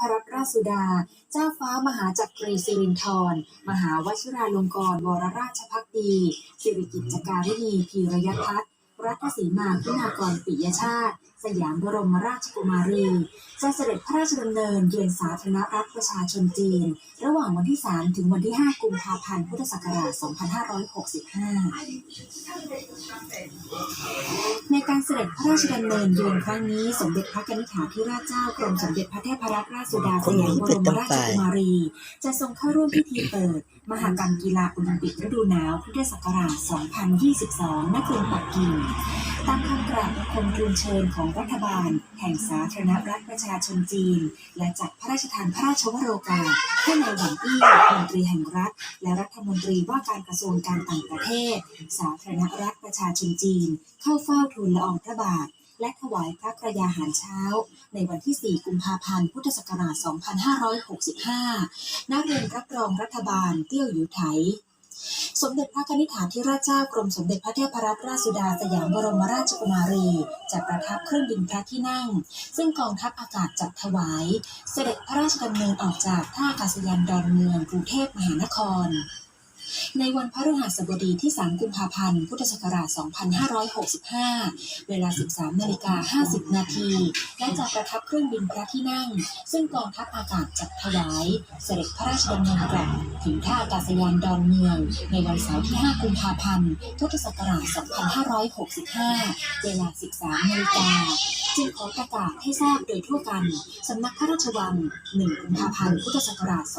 พรัตนราชสุดา เจ้าฟ้ามหาจักรีสิรินธรมหาวชิราลงกรณ์วรราชพักดี สิริกิจจการิณีพีรยทัศน์รัตนสีมาคุณากรปิยชาติ สยามบรมราชกุมารีจะเสด็จพระราชดำเนินเยือนสาธารณรัฐประชาชนจีน ระหว่างวันที่ 3 ถึงวันที่ 5 กุมภาพันธ์พุทธศักราช 2565 การเสด็จพระราชดำเนินเยือนครั้งนี้สมเด็จพระกนิษฐาธิราชเจ้ากรมสมเด็จพระเทพรัตนราชสุดาสยามบรมราชกุมารี จะทรงเข้าร่วมพิธีเปิด มหกรรมกีฬาโอลิมปิกฤดูหนาวพุทธศักราช 2022 ณ กรุงปักกิ่ง ตามคำกราบบังคมทูลเชิญของรัฐบาล แห่งสาธารณรัฐประชาชนจีน และจัดพระราชทานพระราชวโรกาสให้นายหวังอี้มนตรีแห่งรัฐ และรัฐมนตรีว่าการกระทรวงการต่างประเทศ สาธารณรัฐประชาชนจีน เข้าเฝ้าทูลละอองพระบาทและถวายพระกระยาหารเช้า ในวันที่ 4 กุมภาพันธ์ พุทธศักราช 2565 นักเรียนรับรองรัฐบาลเตี้ยวหยูไถ สมเด็จพระนิษฐาธิราชเจ้ากรมสมเด็จพระเทพรัตนราชสุดาสยามบรมราชกุมารีจะประทับเครื่องบินพระที่นั่ง ซึ่งกองทัพอากาศจัดถวาย เสด็จพระราชดำเนินออกจากท่าอากาศยานดอนเมืองกรุงเทพมหานคร ในวันพฤหัสบดีที่ 3 กุมภาพันธ์ พุทธศักราช 2565 เวลา 13 นาฬิกา 50 นาที และจะประทับเครื่องบินพระที่นั่ง ซึ่งกองทัพอากาศจัดถวาย เสด็จพระราชดำเนินกลับถึงท่าอากาศยานดอนเมือง ในวันเสาร์ที่ 5 กุมภาพันธ์ พุทธศักราช 2565 เวลา 13 นาฬิกาจึงขอประกาศให้ทราบโดยทั่วกัน สำนักพระราชวัง 1 กุมภาพันธ์ พุทธศักราช 2565